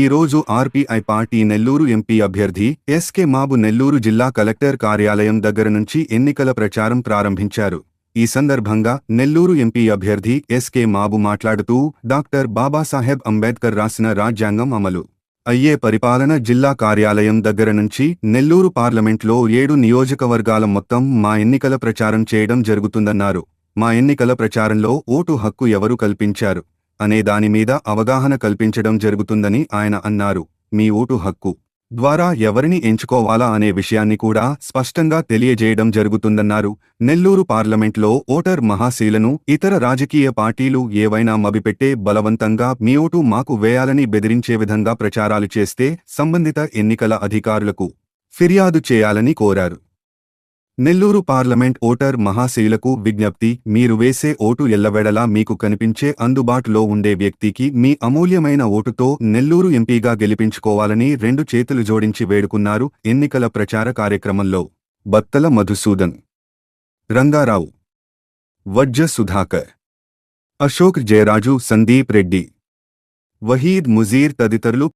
ఈ రోజు RPI party Nellore MP అభ్యర్థి ఎస్కే మాబు నెల్లూరు జిల్లా కలెక్టర్ కార్యాలయం దగ్గర నుంచి ఎన్నికల ప్రచారం ప్రారంభించారు. ఈ సందర్భంగా నెల్లూరు ఎంపీ అభ్యర్థి ఎస్కే మాబు మాట్లాడుతూ డాక్టర్ బాబాసాహెబ్ అంబేద్కర్ రాసిన రాజ్యాంగం అమలు. అయ్యే పరిపాలన జిల్లా కార్యాలయం దగ్గర నుంచి నెల్లూరు పార్లమెంట్లో ఏడు నియోజకవర్గాల మొత్తం మా ఎన్నికల ప్రచారం చేయడం జరుగుతుందన్నారు. మా ఎన్నికల ప్రచారంలో ఓటు హక్కు ఎవరు కల్పించారు? అనే దాని మీద అవగాహన కల్పించడం జరుగుతుందని ఆయన అన్నారు. మీ ఓటు హక్కు ద్వారా ఎవరిని ఎంచుకోవాలా అనే విషయాన్ని కూడా స్పష్టంగా తెలియజేయడం జరుగుతుందన్నారు. నెల్లూరు పార్లమెంట్లో ఓటర్ మహాశీలను ఇతర రాజకీయ పార్టీలు ఏవైనా మభిపెట్టే బలవంతంగా మీ ఓటు మాకు వేయాలని బెదిరించే విధంగా ప్రచారాలు చేస్తే సంబంధిత ఎన్నికల అధికారులకు ఫిర్యాదు చేయాలని కోరారు. నెల్లూరు పార్లమెంట్ ఓటర్ మహాశయులకు విజ్ఞప్తి మీరు వేసే ఓటు ఎల్లవెడలా మీకు కనిపించే అందుబాటులో ఉండే వ్యక్తికి మీ అమూల్యమైన ఓటుతో నెల్లూరు ఎంపీగా గెలిపించుకోవాలని రెండు చేతులు జోడించి వేడుకున్నారు ఎన్నికల ప్రచార కార్యక్రమంలో. బత్తల మధుసూదన్. రంగారావు. వజ్జ సుధాకర్. అశోక్ జయరాజు సందీప్ రెడ్డి. వహీద్ ముజీర్ తదితరులు